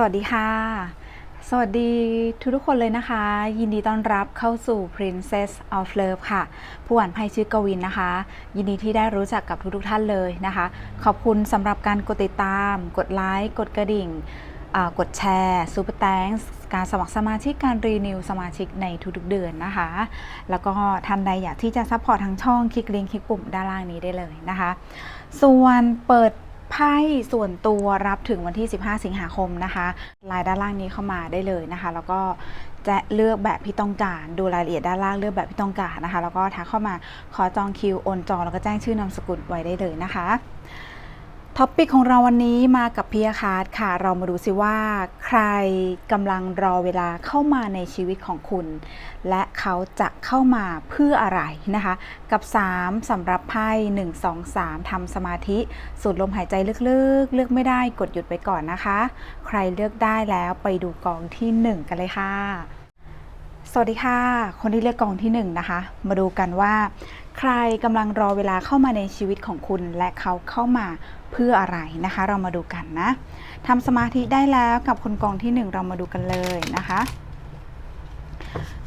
สวัสดีค่ะ สวัสดีทุกทุกคนเลยนะคะ ยินดีต้อนรับเข้าสู่ Princess of Love ค่ะ ผู้อ่านไพ่ชื่อกวินนะคะ ยินดีที่ได้รู้จักกับทุกๆทท่านเลยนะคะ ขอบคุณสำหรับการกดติดตาม กดไลค์ กดกระดิ่ง กดแชร์ซูเปอร์แตงการสมัครสมาชิกการรีนิวสมาชิกในทุกๆเดือนนะคะ แล้วก็ท่านใดอยากที่จะซัพพอร์ตทางช่องคลิกลิงก์คลิกปุ่มด้านล่างนี้ได้เลยนะคะ ส่วนเปิด ไพ่ส่วนตัวรับถึงวันที่ 15 สิงหาคมนะคะลายด้านล่างนี้เข้ามาได้เลยนะคะ แล้วก็จะเลือกแบบที่ต้องการ ดูรายละเอียดด้านล่างเลือกแบบที่ต้องการนะคะ แล้วก็ทักเข้ามาขอจองคิวโอนจองแล้วก็แจ้งชื่อนามสกุลไว้ได้เลยนะคะ ท็อปิกของเราวันนี้มากับพียคาร์ดค่ะ เรามาดูซิว่า ใครกำลังรอเวลาเข้ามาในชีวิตของคุณ และเขาจะเข้ามาเพื่ออะไรนะคะ กับ 3สำหรับไพ่1 2 3ทำสมาธิสูดลมหายใจลึกๆ เลือกไม่ได้กดหยุดไปก่อนนะคะ ใครเลือกได้แล้วไปดูกองที่ 1 กันเลยค่ะ สวัสดีค่ะ คนที่เลือกกองที่1นะคะ มาดูกันว่า ใครกำลังรอเวลาเข้ามาในชีวิตของคุณ และเขาเข้ามาเพื่ออะไรนะคะ เรามาดูกันนะทำสมาธิได้แล้วกับคนกองที่ 1 เรามาดูกันเลยนะคะ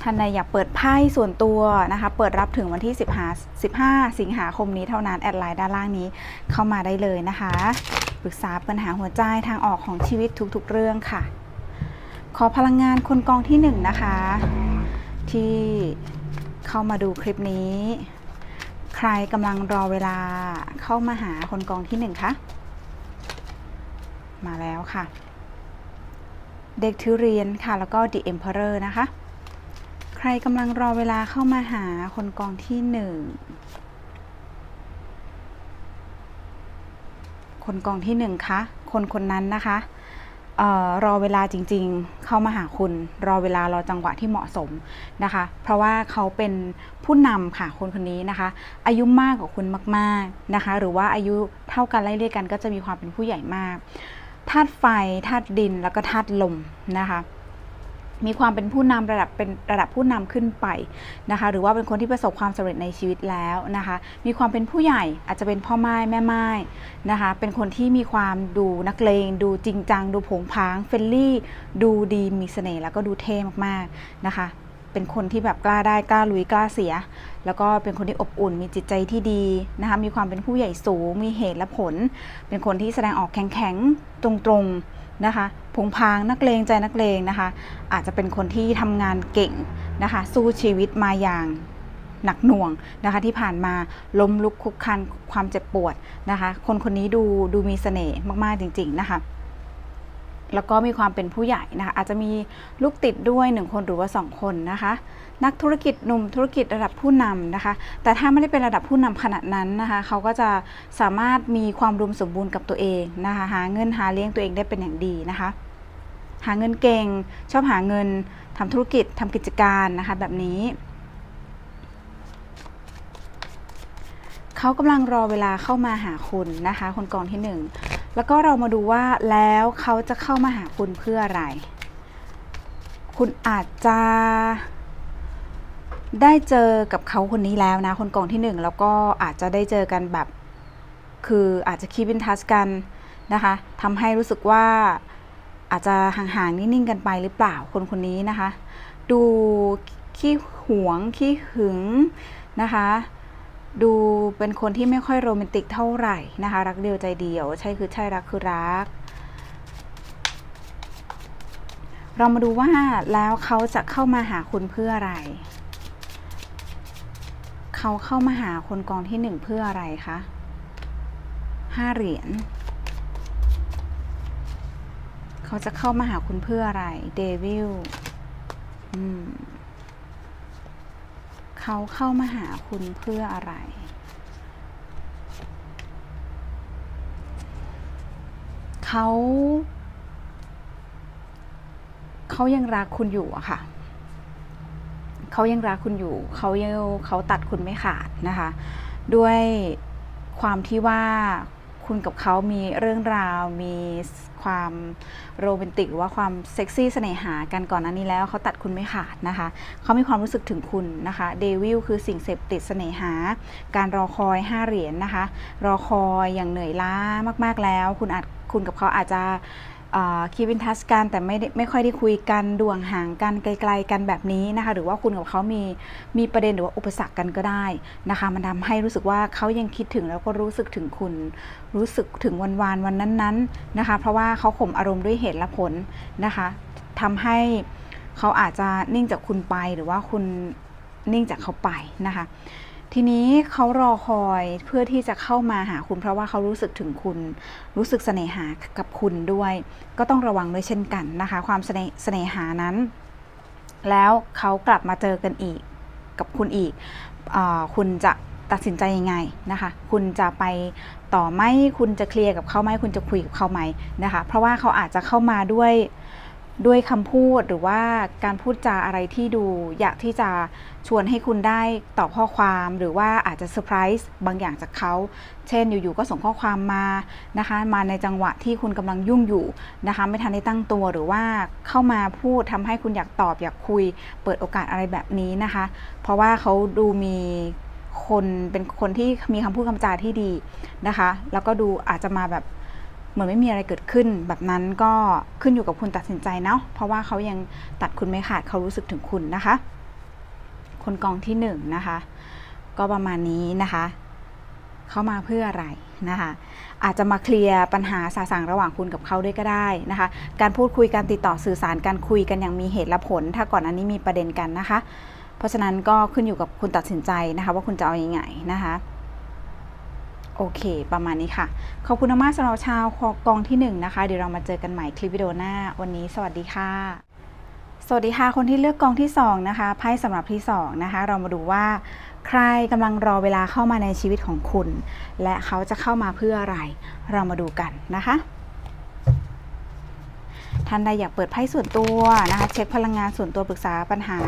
ท่านใดอยากเปิดไพ่ส่วนตัวนะคะ เปิดรับถึงวันที่ 15 15 สิงหาคมนี้เท่านั้นแอดไลน์ด้านล่างนี้เข้ามาได้เลยนะคะปรึกษาปัญหาหัวใจทางออกของชีวิตทุกๆ เรื่องค่ะ ขอพลังงานคนกองที่หนึ่งนะคะ ที่เข้ามาดูคลิปนี้ ใครกำลังรอเวลาเข้ามาหาคนกองที่หนึ่งคะมาแล้วค่ะ เด็กทุเรียนค่ะ แล้วก็ The Emperor นะคะ ใครกำลังรอเวลาเข้ามาหาคนกองที่หนึ่งคนกองที่หนึ่งคะ คนคนนั้นนะคะเออ รอเวลาจริงๆ เข้ามาหาคุณ รอเวลารอจังหวะที่เหมาะสมนะคะ เพราะว่าเขาเป็นผู้นำค่ะคนคนนี้นะคะ อายุมากกว่าคุณมากๆนะคะ หรือว่าอายุเท่ากันไล่เรียกกันก็จะมีความเป็นผู้ใหญ่มากธาตุไฟธาตุดินแล้วก็ธาตุลมนะคะ มีความเป็นผู้นำระดับเป็นระดับผู้นำขึ้นไปนะคะ หรือว่าเป็นคนที่ประสบความสำเร็จในชีวิตแล้วนะคะ มีความเป็นผู้ใหญ่อาจจะเป็นพ่อไม้แม่ไม้นะคะ เป็นคนที่มีความดูนักเลง ดูจริงจัง ดูผงผางเฟรนลี่ ดูดีมีเสน่ห์แล้วก็ดูเท่มากๆนะคะ เป็นคนที่แบบกล้าได้กล้าลุยกล้าเสีย แล้วก็เป็นคนที่อบอุ่น มีจิตใจที่ดีนะคะ มีความเป็นผู้ใหญ่สูง มีเหตุและผล เป็นคนที่แสดงออกแข็งๆตรงๆ นะคะพงพางนักเลงใจนักเลงนะคะ อาจจะเป็นคนที่ทำงานเก่งนะคะ สู้ชีวิตมาอย่างหนักหน่วงนะคะที่ผ่านมาล้มลุกคุกคันความเจ็บปวดนะคะ คนคนนี้ดูดูมีเสน่ห์มากๆจริง ๆนะคะ แล้วก็มีความเป็นผู้ใหญ่นะคะอาจจะมีลูกติดด้วยหนึ่งคนหรือว่าสองคนนะคะ นักธุรกิจหนุ่มธุรกิจระดับผู้นำนะคะ แต่ถ้าไม่ได้เป็นระดับผู้นำขนาดนั้นนะคะ เขาก็จะสามารถมีความรวมสมบูรณ์กับตัวเองนะคะ หาเงินหาเลี้ยงตัวเองได้เป็นอย่างดีนะคะ หาเงินเก่ง ชอบหาเงินทำธุรกิจทำกิจการนะคะแบบนี้เขากำลังรอเวลาเข้ามาหาคุณนะคะ คนกองที่หนึ่งแล้วก็เรามาดูว่าแล้วเขาจะเข้ามาหาคุณเพื่ออะไร คุณอาจจะ ได้เจอกับเขาคนนี้แล้วนะคนกองที่หนึ่งแล้วก็อาจจะได้เจอกันแบบ คืออาจจะคีบินทัสกันนะคะทำให้รู้สึกว่าอาจจะห่างๆนิ่งๆกันไปหรือเปล่าคนคนนี้นะคะ ดูขี้หวงขี้หึงนะคะ ดูเป็นคนที่ไม่ค่อยโรแมนติกเท่าไหร่นะคะ รักเดียวใจเดียว ใช่คือใช่รักคือรัก เรามาดูว่าแล้วเขาจะเข้ามาหาคุณเพื่ออะไร เขาเข้ามาหาคนกองที่หนึ่งเพื่ออะไรคะห้าเหรียญเขาจะเข้ามาหาคุณเพื่ออะไรเดวิลอืมเขาเข้ามาหาคุณเพื่ออะไรเขาเขายังรักคุณอยู่อะค่ะ เขายังรักคุณอยู่เขายังเขาตัดคุณไม่ขาดนะคะ ด้วยความที่ว่าคุณกับเขามีเรื่องราว มีความโรแมนติกหรือว่าความเซ็กซี่เสน่หากันก่อนหน้านี้แล้วเขาตัดคุณไม่ขาดนะคะ เขามีความรู้สึกถึงคุณนะคะเดวิลคือสิ่งเสพติดเสน่หา การรอคอยห้าเหรียญนะคะ รอคอยอย่างเหนื่อยล้ามากๆแล้ว คุณอาจคุณกับเขาอาจจะ คีบินทัสกันแต่ไม่ได้ไม่ค่อยได้คุยกันด่วงห่างกันไกล ๆ กันแบบนี้นะคะ หรือว่าคุณกับเขามีมีประเด็นหรือว่าอุปสรรคกันก็ได้นะคะ มันทำให้รู้สึกว่าเขายังคิดถึงแล้วก็รู้สึกถึงคุณ รู้สึกถึงวันวานวันนั้นๆนะคะ เพราะว่าเขาข่มอารมณ์ด้วยเหตุและผลนะคะทำให้เขาอาจจะนิ่งจากคุณไปหรือว่าคุณนิ่งจากเขาไปนะคะ ทีนี้เขารอคอยเพื่อที่จะเข้ามาหาคุณเพราะว่าเขารู้สึกถึงคุณ รู้สึกเสน่หากับคุณด้วย ก็ต้องระวังด้วยเช่นกันนะคะ ความเสน่สนหานั้น แล้วเขากลับมาเจอกันอีกกับคุณอีกอคุณจะตัดสินใจยังไงนะคะ คุณจะไปต่อไหมคุณจะเคลียร์กับเขาไหมคุณจะคุยกับเขาไหมนะคะ เพราะว่าเขาอาจจะเข้ามาด้วย ด้วยคำพูดหรือว่าการพูดจาอะไรที่ดู อยากที่จะชวนให้คุณได้ตอบข้อความหรือว่าอาจจะเซอร์ไพรส์บางอย่างจากเขา เช่นอยู่ๆก็ส่งข้อความมานะคะ มาในจังหวะที่คุณกำลังยุ่งอยู่นะคะไม่ทันได้ตั้งตัวหรือว่าเข้ามาพูดทำให้คุณอยากตอบอยากคุย เปิดโอกาสอะไรแบบนี้นะคะ เพราะว่าเขาดูมีคนเป็นคนที่มีคำพูดคำจาที่ดีนะคะ แล้วก็ดูอาจจะมาแบบ เหมือนไม่มีอะไรเกิดขึ้น แบบนั้นก็ขึ้นอยู่กับคุณตัดสินใจเนาะเพราะว่าเขายังตัดคุณไม่ขาดเขารู้สึกถึงคุณนะคะ คนกองที่หนึ่งนะคะ ก็ประมาณนี้นะคะเข้ามาเพื่ออะไรนะคะ อาจจะมาเคลียร์ปัญหาสาสางระหว่างคุณกับเขาด้วยก็ได้นะคะ การพูดคุยการติดต่อสื่อสารการคุยกันอย่างมีเหตุและผล ถ้าก่อนอันนี้มีประเด็นกันนะคะ เพราะฉะนั้นก็ขึ้นอยู่กับคุณตัดสินใจนะคะ ว่าคุณจะเอาอยัางไงนะคะ โอเค ประมาณนี้ค่ะ ขอบคุณมากสำหรับชาวกองที่หนึ่งนะคะ เดี๋ยวเรามาเจอกันใหม่คลิปวิดีโอหน้า วันนี้สวัสดีค่ะ สวัสดีค่ะ คนที่เลือกกองที่สองนะคะ ไพ่สำหรับที่สองนะคะ เรามาดูว่า ใครกำลังรอเวลาเข้ามาในชีวิตของคุณ และเขาจะเข้ามาเพื่ออะไร เรามาดูกันนะคะ ท่านใดอยากเปิดไพ่ส่วนตัวนะคะ เช็คพลังงานส่วนตัวปรึกษาปัญหา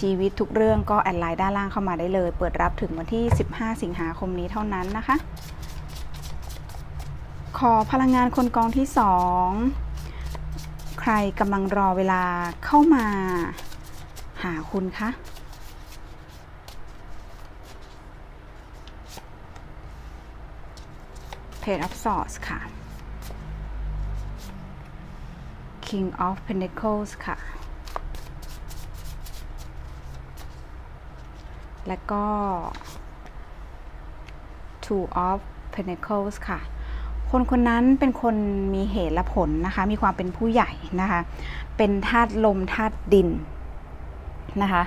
ชีวิตทุกเรื่องก็แอดไลน์ด้านล่างเข้ามาได้เลย เปิดรับถึงวันที่ 15 สิงหาคมนี้เท่านั้นนะคะ ขอพลังงานคนกองที่สองใครกำลังรอเวลาเข้ามาหาคุณคะ Page of Swords ค่ะ King of Pentacles ค่ะ และก็ Two of Pentacles ค่ะ คนคนนั้นเป็นคนมีเหตุและผลนะคะ มีความเป็นผู้ใหญ่นะคะ เป็นธาตุลมธาตุดินนะคะ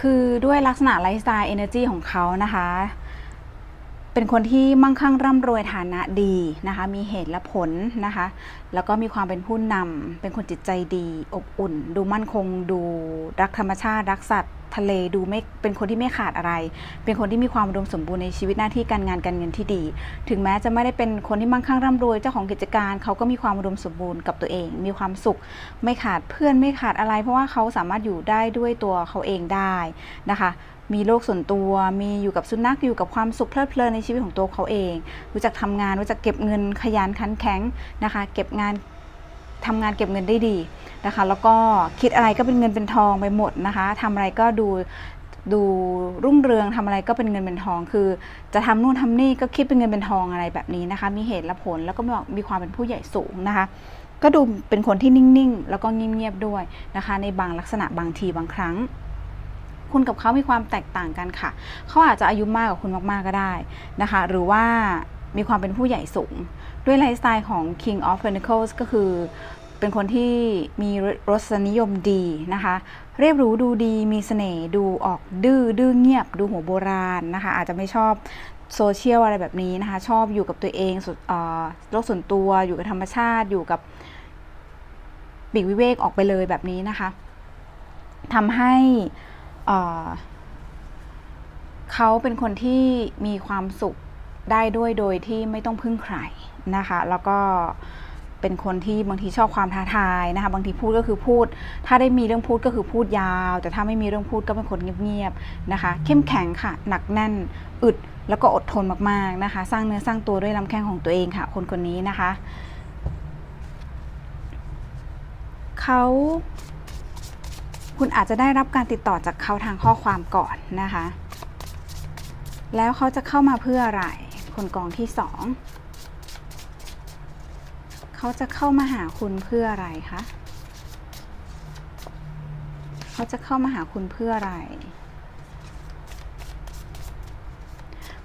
คือด้วยลักษณะไลฟ์สไตล์เอเนอร์จีของเขานะคะ เป็นคนที่มั่งคั่งร่ำรวยฐานะดีนะคะ มีเหตุและผลนะคะ แล้วก็มีความเป็นผู้นำเป็นคนจิตใจดี อบอุ่น ดูมั่นคง ดูรักธรรมชาติ รักสัตว์ทะเลดูไม่เป็นคนที่ไม่ขาดอะไร เป็นคนที่มีความอุดมสมบูรณ์ในชีวิตหน้าที่การงานการเงินที่ดี ถึงแม้จะไม่ได้เป็นคนที่มั่งคั่งร่ำรวยเจ้าของกิจการเขาก็มีความอุดมสมบูรณ์กับตัวเอง มีความสุข ไม่ขาดเพื่อนไม่ขาดอะไร เพราะว่าเขาสามารถอยู่ได้ด้วยตัวเขาเองได้นะคะ มีโลกส่วนตัว มีอยู่กับสุนัขอยู่กับความสุขเพลิดเพลินในชีวิตของตัวเขาเอง รู้จักทำงานรู้จักเก็บเงินขยันขันแข็งนะคะ เก็บงานทำงานเก็บเงินได้ดีนะคะ แล้วก็คิดอะไรก็เป็นเงินเป็นทองไปหมดนะคะทำอะไรก็ดูดูรุ่งเรืองทำอะไรก็เป็นเงินเป็นทอง คือ จะทำนู่นทำนี่ก็คิดเป็นเงินเป็นทองอะไรแบบนี้นะคะ มีเหตุและผลแล้วก็มีมีความเป็นผู้ใหญ่สูงนะคะ ก็ดูเป็นคนที่นิ่งๆ แล้วก็เงียบๆด้วยนะคะ ในบางลักษณะบางทีบางครั้ง คุณกับเขามีความแตกต่างกันค่ะ เขาอาจจะอายุมากกว่าคุณมากๆก็ได้นะคะ หรือว่ามีความเป็นผู้ใหญ่สูง ด้วยไลฟ์สไตล์ของ King of Pentacles ก็คือเป็นคนที่มีรสนิยมดีนะคะ เรียบรู้ดูดีมีเสน่ห์ดูออกดื้อดื้อเงียบ ดูหัวโบราณนะคะ อาจจะไม่ชอบโซเชียลอะไรแบบนี้นะคะ ชอบอยู่กับตัวเองโลกส่วนตัวอยู่กับธรรมชาติอยู่กับปีกวิเวกออกไปเลยแบบนี้นะคะทำให้ เขาเป็นคนที่มีความสุขได้ด้วยโดยที่ไม่ต้องพึ่งใครนะคะ แล้วก็เป็นคนที่บางทีชอบความท้าทายนะคะบางทีพูดก็คือพูด ถ้าได้มีเรื่องพูดก็คือพูดยาว แต่ถ้าไม่มีเรื่องพูดก็เป็นคนเงียบๆนะคะ เข้มแข็งค่ะ หนักแน่นอึดแล้วก็อดทนมากๆนะคะ สร้างเนื้อสร้างตัวด้วยลำแข้งของตัวเองค่ะ คนคนนี้นะคะ เขา คุณอาจจะได้รับการติดต่อจากเขาทางข้อความก่อนนะคะ แล้วเขาจะเข้ามาเพื่ออะไร คนกองที่สองเขาจะเข้ามาหาคุณเพื่ออะไรคะเขาจะเข้ามาหาคุณเพื่ออะไร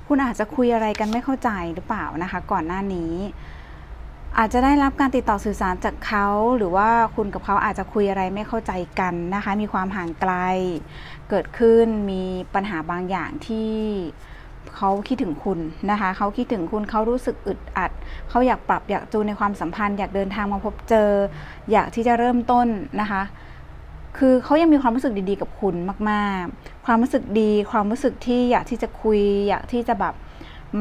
คุณอาจจะคุยอะไรกันไม่เข้าใจหรือเปล่านะคะ ก่อนหน้านี้ อาจจะได้รับการติดต่อสื่อสารจากเขา หรือว่าคุณกับเขาอาจจะคุยอะไรไม่เข้าใจกันนะคะ มีความห่างไกล เกิดขึ้นมีปัญหาบางอย่างที่เขาคิดถึงคุณนะคะ เขาคิดถึงคุณเขารู้สึกอึดอัด เขาอยากปรับอยากจูนในความสัมพันธ์ อยากเดินทางมาพบเจอ อยากที่จะเริ่มต้นนะคะ คือเขายังมีความรู้สึกดีๆ กับคุณมาก ๆ ความรู้สึกดี ความรู้สึกที่อยากที่จะคุย อยากที่จะแบบ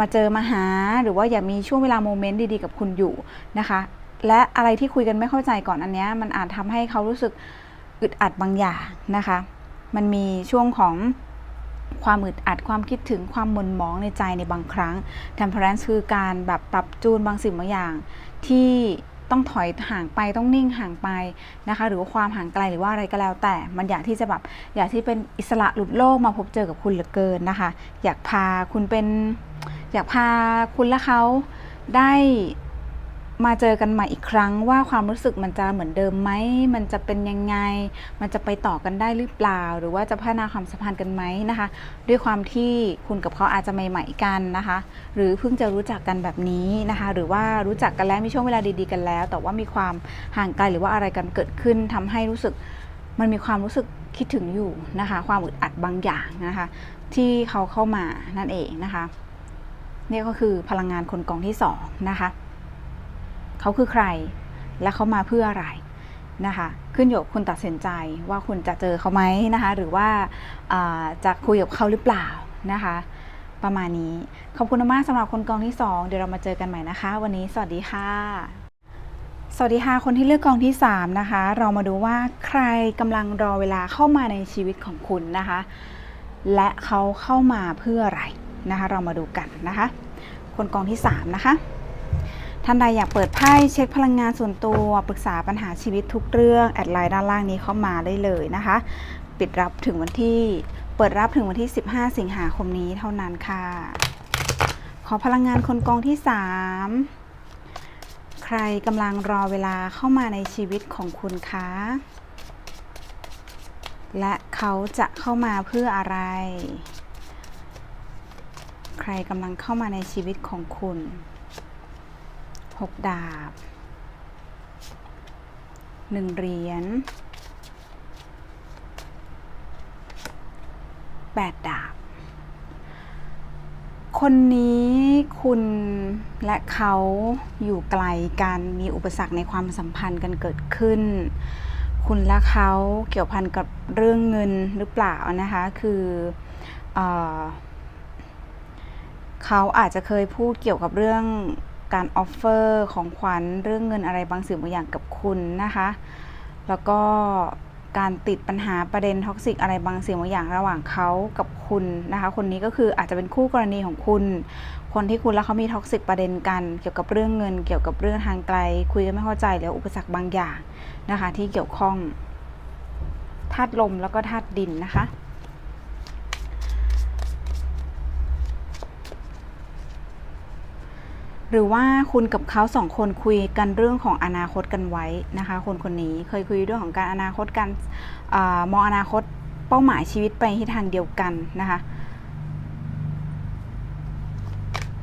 มาเจอมาหาหรือว่าอยากมีช่วงเวลาโมเมนต์ดีๆกับคุณอยู่นะคะ และอะไรที่คุยกันไม่เข้าใจก่อนอันเนี้ยมันอาจทำให้เขารู้สึกอึดอัดบางอย่างนะคะ มันมีช่วงของความอึดอัดความคิดถึงความหม่นหมองในใจในบางครั้ง temperance คือการแบบปรับจูนบางสิ่งบางอย่างที่ ต้องถอยห่างไปต้องนิ่งห่างไปนะคะ หรือว่าความห่างไกลหรือว่าอะไรก็แล้ว แต่มันอยากที่จะแบบอยากที่เป็นอิสระหลุดโลกมาพบเจอกับคุณเหลือเกินนะคะ อยากพาคุณเป็น อยากพาคุณและเขาได้ มาเจอกันใหม่อีกครั้งว่าความรู้สึกมันจะเหมือนเดิมไหม มันจะเป็นยังไง มันจะไปต่อกันได้หรือเปล่า หรือว่าจะพัฒนาความสัมพันธ์กันไหมนะคะ ด้วยความที่คุณกับเขาอาจจะใหม่ๆกันนะคะ หรือเพิ่งจะรู้จักกันแบบนี้นะคะ หรือว่ารู้จักกันแล้วมีช่วงเวลาดีๆกันแล้ว แต่ว่ามีความห่างไกลหรือว่าอะไรกันเกิดขึ้นทำให้รู้สึกมันมีความรู้สึกคิดถึงอยู่นะคะ ความอึดอัดบางอย่างนะคะ ที่เขาเข้ามานั่นเองนะคะเนี่ยก็คือพลังงานคนกองที่สองนะคะ เขาคือใคร และเขามาเพื่ออะไรนะคะขึ้นอยู่กับคุณตัดสินใจว่าคุณจะเจอเขาไหมนะคะหรือว่าาจะคุยกับเขาหรือเปล่านะคะ ประมาณนี้ขอบคุณมากสำหรับคนกองที่สองเดี๋ยวเรามาเจอกันใหม่นะคะ วันนี้สวัสดีค่ะ สวัสดีค่ะคนที่เลือกกองที่ 3 นะคะ เรามาดูว่าใครกำลังรอเวลาเข้ามาในชีวิตของคุณนะคะ และเขาเข้ามาเพื่ออะไรนะคะ เรามาดูกันนะคะ คนกองที่ 3 นะคะ ท่านใดอยากเปิดไพ่เช็คพลังงานส่วนตัว ปรึกษาปัญหาชีวิตทุกเรื่อง แอดไลน์ด้านล่างนี้เข้ามาได้เลยนะคะ ปิดรับถึงวันที่เปิดรับถึงวันที่ 15 สิงหาคมนี้เท่านั้นค่ะ ขอพลังงานคนกองที่ 3 ใครกำลังรอเวลาเข้ามาในชีวิตของคุณคะและเขาจะเข้ามาเพื่ออะไร ใครกำลังเข้ามาในชีวิตของคุณ หกดาบหนึ่งเหรียญแปดดาบ คนนี้คุณและเขาอยู่ไกลกัน มีอุปสรรคในความสัมพันธ์กันเกิดขึ้น คุณและเขาเกี่ยวพันกับเรื่องเงินหรือเปล่านะคะ คือเออเขาอาจจะเคยพูดเกี่ยวกับเรื่อง การออฟเฟอร์ของขวัญเรื่องเงินอะไรบางสิ่งบางอย่างกับคุณนะคะ แล้วก็การติดปัญหาประเด็นท็อกซิกอะไรบางสิ่งบางอย่างระหว่างเขากับคุณนะคะ คนนี้ก็คืออาจจะเป็นคู่กรณีของคุณ คนที่คุณแล้วเขามีท็อกซิกประเด็นกัน เกี่ยวกับเรื่องเงิน เกี่ยวกับเรื่องทางไกล คุยกันไม่เข้าใจแล้วอุปสรรคบางอย่างนะคะ ที่เกี่ยวข้องธาตุลมแล้วก็ธาตุดินนะคะ หรือว่าคุณกับเขาสองคนคุยกันเรื่องของอนาคตกันไว้นะคะ คนคนนี้เคยคุยเรื่องของการอนาคตกันอมองอนาคตเป้าหมายชีวิตไปที่ทางเดียวกันนะคะ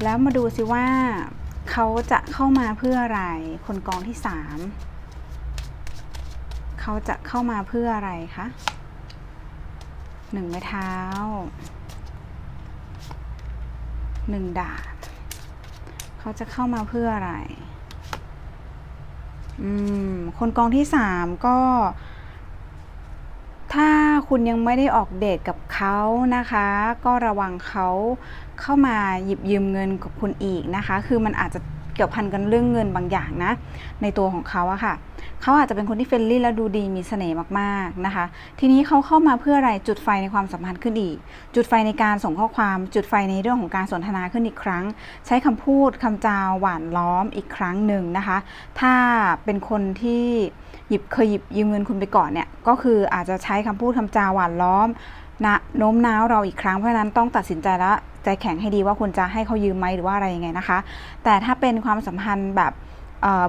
แล้วมาดูสิว่าเขาจะเข้ามาเพื่ออะไร คนกองที่สามเขาจะเข้ามาเพื่ออะไรคะหนึ่งไม้เท้าหนึ่งดาบ เขาจะเข้ามาเพื่ออะไร อืม คนกองที่สามก็ ถ้าคุณยังไม่ได้ออกเดทกับเขานะคะ ก็ระวังเขาเข้ามาหยิบยืมเงินกับคุณอีกนะคะ คือมันอาจจะ กี่ยวพันกันเรื่องเงินบางอย่างนะ ในตัวของเขาอะค่ะ เขาอาจจะเป็นคนที่เฟรนลี่และดูดีมีเสน่ห์มากๆนะคะ ทีนี้เขาเข้ามาเพื่ออะไรจุดไฟในความสัมพันธ์ขึ้นอีก จุดไฟในการส่งข้อความ จุดไฟในเรื่องของการสนทนาขึ้นอีกครั้ง ใช้คำพูดคำจาหวานล้อมอีกครั้งหนึ่งนะคะ ถ้าเป็นคนที่หยิบเคยหยิบยืมเงินคุณไปก่อนเนี่ย ก็คืออาจจะใช้คำพูดคำจาหวานล้อมนะโน้มน้าวเราอีกครั้งเพราะฉะนั้นต้องตัดสินใจแล้ว ใจแข็งให้ดีว่าคุณจะให้เขายืมไหมหรือว่าอะไรยังไงนะคะ แต่ถ้าเป็นความสัมพันธ์แบบ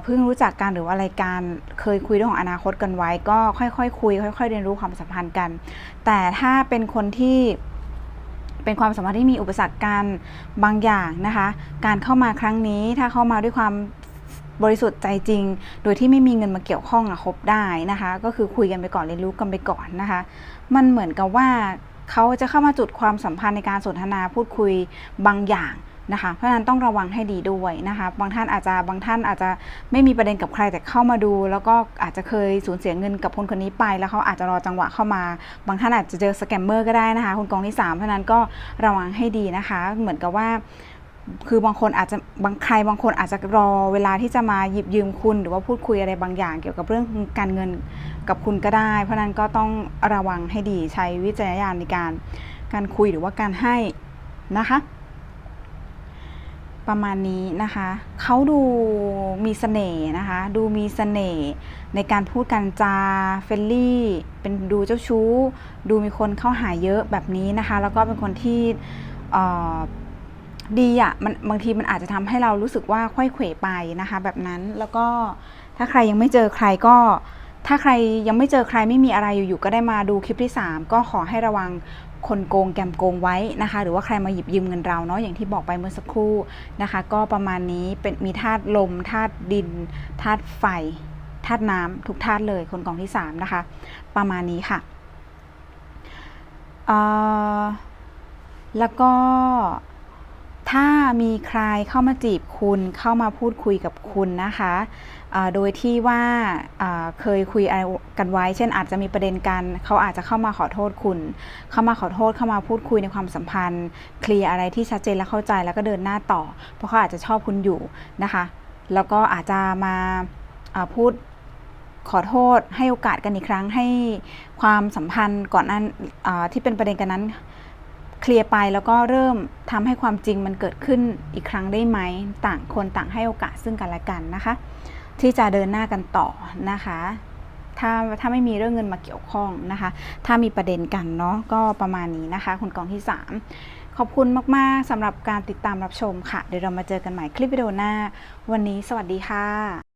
เพิ่งรู้จักกันหรือว่าอะไรกันเคยคุยเรื่องของอนาคตกันไว้ ก็ค่อยๆคุย ค่อย ๆ เรียนรู้ความสัมพันธ์กัน แต่ถ้าเป็นคนที่เป็นความสัมพันธ์ที่มีอุปสรรคกันบางอย่างนะคะ การเข้ามาครั้งนี้ถ้าเข้ามาด้วยความบริสุทธิ์ใจจริง โดยที่ไม่มีเงินมาเกี่ยวข้องอะคบได้นะคะ ก็คือคุยกันไปก่อนเรียนรู้กันไปก่อนนะคะ มันเหมือนกับว่า เขาจะเข้ามาจุดความสัมพันธ์ในการสนทนาพูดคุยบางอย่างนะคะเพราะฉะนั้นต้องระวังให้ดีด้วยนะคะบางท่านอาจจะบางท่านอาจจะไม่มีประเด็นกับใครแต่เข้ามาดู แล้วก็อาจจะเคยสูญเสียเงินกับคนคนนี้ไป แล้วเขาอาจจะรอจังหวะเข้ามา บางท่านอาจจะเจอสแกมเมอร์ก็ได้นะคะคุณกองที่สามเพราะนั้นก็ระวังให้ดีนะคะ เหมือนกับว่า คือบางคนอาจจะบางใครบางคนอาจจะรอเวลาที่จะมาหยิบยืมคุณ หรือว่าพูดคุยอะไรบางอย่าง เกี่ยวกับเรื่องการเงินกับคุณก็ได้ เพราะนั้นก็ต้องระวังให้ดีใช้วิจารณญาณในการการคุยหรือว่าการให้นะคะ ประมาณนี้นะคะเขาดูมีเสน่ห์นะคะ ดูมีเสน่ห์ในการพูดกันจาเฟรนลี่ เป็นดูเจ้าชู้ ดูมีคนเข้าหาเยอะแบบนี้นะคะ แล้วก็เป็นคนที่เดีอะมันบางทีมันอาจจะทำให้เรารู้สึกว่าค่อยเขวไปนะคะ แบบนั้นแล้วก็ถ้าใครยังไม่เจอใครก็ ถ้าใครยังไม่เจอใครไม่มีอะไรอยู่ๆก็ได้มาดูคลิปที่ 3 ก็ขอให้ระวังคนโกงแกมโกงไว้นะคะ หรือว่าใครมาหยิบยืมเงินเราเนาะอย่างที่บอกไปเมื่อสักครู่นะคะ ก็ประมาณนี้เป็นมีธาตุลมธาตุดินธาตุไฟธาตุน้ำทุกธาตุเลยคนกองที่ 3 นะคะ ประมาณนี้ค่ะแล้วก็ ถ้ามีใครเข้ามาจีบคุณเข้ามาพูดคุยกับคุณนะคะโดยที่ว่าเคยคุยอะไรกันไว้ เช่นอาจจะมีประเด็นกัน เขาอาจจะเข้ามาขอโทษคุณ เข้ามาขอโทษเข้ามาพูดคุยในความสัมพันธ์ เคลียร์อะไรที่ชัดเจนและเข้าใจแล้วก็เดินหน้าต่อ เพราะเขาอาจจะชอบคุณอยู่นะคะ แล้วก็อาจจะมาพูดขอโทษให้โอกาสกันอีกครั้งให้ความสัมพันธ์ก่อนนั้นที่เป็นประเด็นกันนั้น เคลียร์ไปแล้วก็เริ่มทำให้ความจริงมันเกิดขึ้นอีกครั้งได้ไหม ต่างคนต่างให้โอกาสซึ่งกันและกันนะคะ ที่จะเดินหน้ากันต่อนะคะถ้าถ้าไม่มีเรื่องเงินมาเกี่ยวข้องนะคะ ถ้ามีประเด็นกันเนาะก็ประมาณนี้นะคะ คุณกองที่ 3 ขอบคุณมาก ๆสำหรับการติดตามรับชมค่ะ เดี๋ยวเรามาเจอกันใหม่คลิปวิดีโอหน้า วันนี้สวัสดีค่ะ